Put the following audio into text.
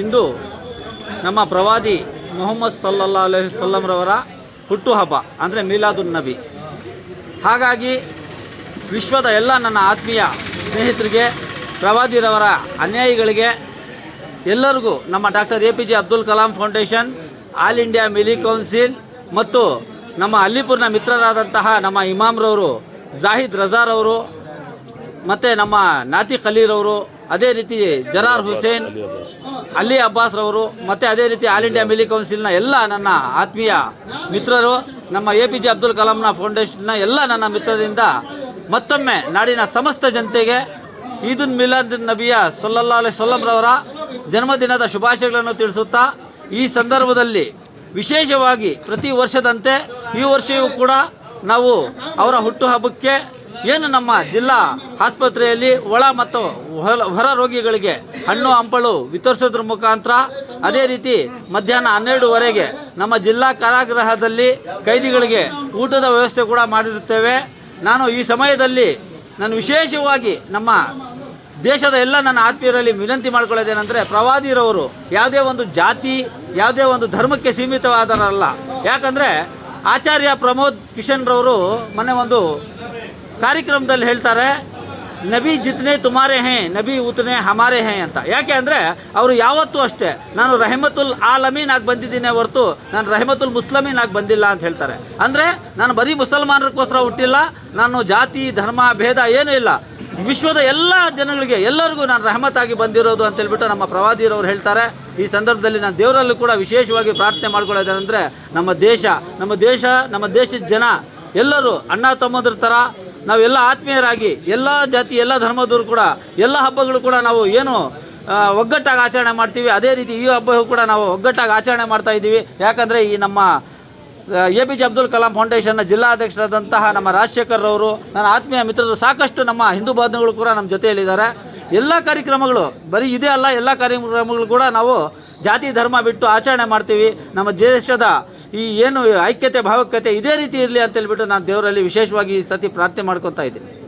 ಇಂದು ನಮ್ಮ ಪ್ರವಾದಿ ಮೊಹಮ್ಮದ್ ಸಲ್ಲಲ್ಲಾ ಅಲೈಹಿ ವಸಲ್ಲಂರವರ ಹುಟ್ಟುಹಬ್ಬ, ಅಂದರೆ ಮೀಲಾದುನ್ ನಬಿ. ಹಾಗಾಗಿ ವಿಶ್ವದ ಎಲ್ಲ ನನ್ನ ಆತ್ಮೀಯ ಸ್ನೇಹಿತರಿಗೆ, ಪ್ರವಾದಿರವರ ಅನ್ಯಾಯಿಗಳಿಗೆ, ಎಲ್ಲರಿಗೂ ನಮ್ಮ doctor A P J Abdul Kalam foundation, all India Milli council ಮತ್ತು ನಮ್ಮ ಅಲ್ಲಿಪುರ್ನ ಮಿತ್ರರಾದಂತಹ ನಮ್ಮ ಇಮಾಮ್ರವರು, ಜಾಹಿದ್ ರಜಾರವರು ಮತ್ತು ನಮ್ಮ ನಾತಿ ಖಲೀರವರು ಅದೇ ರೀತಿ ಜರಾರ್ ಹುಸೇನ್ ಅಲಿ ಅಬ್ಬಾಸ್. ರವರು ಮತ್ತು ಅದೇ ರೀತಿ ಆಲ್ ಇಂಡಿಯಾ ಮಿಲಿ ಕೌನ್ಸಿಲ್ನ ಎಲ್ಲ ನನ್ನ ಆತ್ಮೀಯ ಮಿತ್ರರು ನಮ್ಮ ಎ ಪಿ ಜೆ ಅಬ್ದುಲ್ ಕಲಾಂನ ಫೌಂಡೇಶನ್ನ ಎಲ್ಲ ನನ್ನ ಮಿತ್ರರಿಂದ ಮತ್ತೊಮ್ಮೆ ನಾಡಿನ ಸಮಸ್ತ ಜನತೆಗೆ ಈದುನ್ ಮಿಲಾದ್ ನಬಿಯ ಸೊಲ್ಲಲ್ಲಾ ಅಲೈ ಸೊಲ್ಲಂರವರ ಜನ್ಮದಿನದ ಶುಭಾಶಯಗಳನ್ನು ತಿಳಿಸುತ್ತಾ ಈ ಸಂದರ್ಭದಲ್ಲಿ ವಿಶೇಷವಾಗಿ ಪ್ರತಿ ವರ್ಷದಂತೆ ಈ ವರ್ಷವೂ ಕೂಡ ನಾವು ಅವರ ಹುಟ್ಟುಹಬ್ಬಕ್ಕೆ ಏನು ನಮ್ಮ ಜಿಲ್ಲಾ ಆಸ್ಪತ್ರೆಯಲ್ಲಿ ಒಳ ಮತ್ತು ಹೊರ ರೋಗಿಗಳಿಗೆ ಹಣ್ಣು, ಹಂಪಲು ವಿತರಿಸೋದ್ರ ಮುಖಾಂತರ ಅದೇ ರೀತಿ ಮಧ್ಯಾಹ್ನ ಹನ್ನೆರಡುವರೆಗೆ ನಮ್ಮ ಜಿಲ್ಲಾ ಕಾರಾಗೃಹದಲ್ಲಿ ಕೈದಿಗಳಿಗೆ ಊಟದ ವ್ಯವಸ್ಥೆ ಕೂಡ ಮಾಡಿರುತ್ತೇವೆ. ನಾನು ಈ ಸಮಯದಲ್ಲಿ ನಾನು ವಿಶೇಷವಾಗಿ ನಮ್ಮ ದೇಶದ ಎಲ್ಲ ನನ್ನ ಆತ್ಮೀಯರಲ್ಲಿ ವಿನಂತಿ ಮಾಡ್ಕೊಳ್ಳೋದೇನೆಂದರೆ ಪ್ರವಾದಿರವರು ಯಾವುದೇ ಒಂದು ಜಾತಿ, ಯಾವುದೇ ಒಂದು ಧರ್ಮಕ್ಕೆ ಸೀಮಿತವಾದರಲ್ಲ. ಯಾಕಂದರೆ ಆಚಾರ್ಯ ಪ್ರಮೋದ್ ಕಿಶನ್ರವರು ಮೊನ್ನೆ ಒಂದು ಕಾರ್ಯಕ್ರಮದಲ್ಲಿ ಹೇಳ್ತಾರೆ, ನಬಿ ಜಿತ್ನೆ ತುಮಾರೆ ಹೇ, ನಬಿ ಉತ್ನೆ ಹಮಾರೆ ಹೇ ಅಂತ. ಯಾಕೆ ಅಂದರೆ ಅವರು ಯಾವತ್ತೂ ಅಷ್ಟೇ, ನಾನು ರಹಮತುಲ್ ಆಲಮೀನ್ ಆಗಿ ಬಂದಿದ್ದೀನಿ ಹೊರತು, ನಾನು ರಹಮತುಲ್ ಮುಸ್ಲಮೀನ್ ಆಗಿ ಬಂದಿಲ್ಲ ಅಂತ ಹೇಳ್ತಾರೆ. ಅಂದರೆ ನಾನು ಬರೀ ಮುಸಲ್ಮಾನರಿಗೋಸ್ಕರ ಹುಟ್ಟಿಲ್ಲ, ನಾನು ಜಾತಿ, ಧರ್ಮ, ಭೇದ ಏನೂ ಇಲ್ಲ. ವಿಶ್ವದ ಎಲ್ಲ ಜನಗಳಿಗೆ, ಎಲ್ಲರಿಗೂ ನಾನು ರಹಮತ್ತಾಗಿ ಬಂದಿರೋದು ಅಂತ ಹೇಳ್ಬಿಟ್ಟು ನಮ್ಮ ಪ್ರವಾದಿರವರು ಹೇಳ್ತಾರೆ. ಈ ಸಂದರ್ಭದಲ್ಲಿ ನಾನು ದೇವರಲ್ಲೂ ಕೂಡ ವಿಶೇಷವಾಗಿ ಪ್ರಾರ್ಥನೆ ಮಾಡ್ಕೊಳ್ಳೋದೇನೆಂದರೆ ನಮ್ಮ ದೇಶ ನಮ್ಮ ದೇಶ, ನಮ್ಮ ದೇಶದ ಜನ ಎಲ್ಲರೂ ಅಣ್ಣ, ತಮ್ಮದ್ರ ಥರ ನಾವೆಲ್ಲ ಆತ್ಮೀಯರಾಗಿ ಎಲ್ಲ ಜಾತಿ, ಎಲ್ಲ ಧರ್ಮದವರು ಕೂಡ, ಎಲ್ಲ ಹಬ್ಬಗಳು ಕೂಡ ನಾವು ಏನು ಒಗ್ಗಟ್ಟಾಗಿ ಆಚರಣೆ ಮಾಡ್ತೀವಿ. ಅದೇ ರೀತಿ ಈ ಹಬ್ಬವೂ ಕೂಡ ನಾವು ಒಗ್ಗಟ್ಟಾಗಿ ಆಚರಣೆ ಮಾಡ್ತಾ ಇದ್ದೀವಿ. ಯಾಕಂದರೆ ಈ ನಮ್ಮ A P J Abdul Kalam ಫೌಂಡೇಶನ್ನ ಜಿಲ್ಲಾಧ್ಯಕ್ಷರಾದಂತಹ ನಮ್ಮ ರಾಜಶೇಖರ್ ಅವರು ನನ್ನ ಆತ್ಮೀಯ ಮಿತ್ರರು ಸಾಕಷ್ಟು ನಮ್ಮ ಹಿಂದೂ ಬಾಂಧವರು ಕೂಡ ನಮ್ಮ ಜೊತೆಯಲ್ಲಿದ್ದಾರೆ. ಎಲ್ಲ ಕಾರ್ಯಕ್ರಮಗಳು ಬರೀ ಇದೇ ಅಲ್ಲ, ಎಲ್ಲ ಕಾರ್ಯಕ್ರಮಗಳು ಕೂಡ ನಾವು ಜಾತಿ ಧರ್ಮ ಬಿಟ್ಟು ಆಚರಣೆ ಮಾಡ್ತೀವಿ. ನಮ್ಮ ದೇಶದ ಈ ಏನು ಐಕ್ಯತೆ, ಭಾವಕ್ಯತೆ ಇದೇ ರೀತಿ ಇರಲಿ ಅಂತ ಹೇಳ್ಬಿಟ್ಟು ನಾನು ದೇವರಲ್ಲಿ ವಿಶೇಷವಾಗಿ ಸತಿ ಪ್ರಾರ್ಥನೆ ಮಾಡ್ಕೊತಾ ಇದ್ದೀನಿ.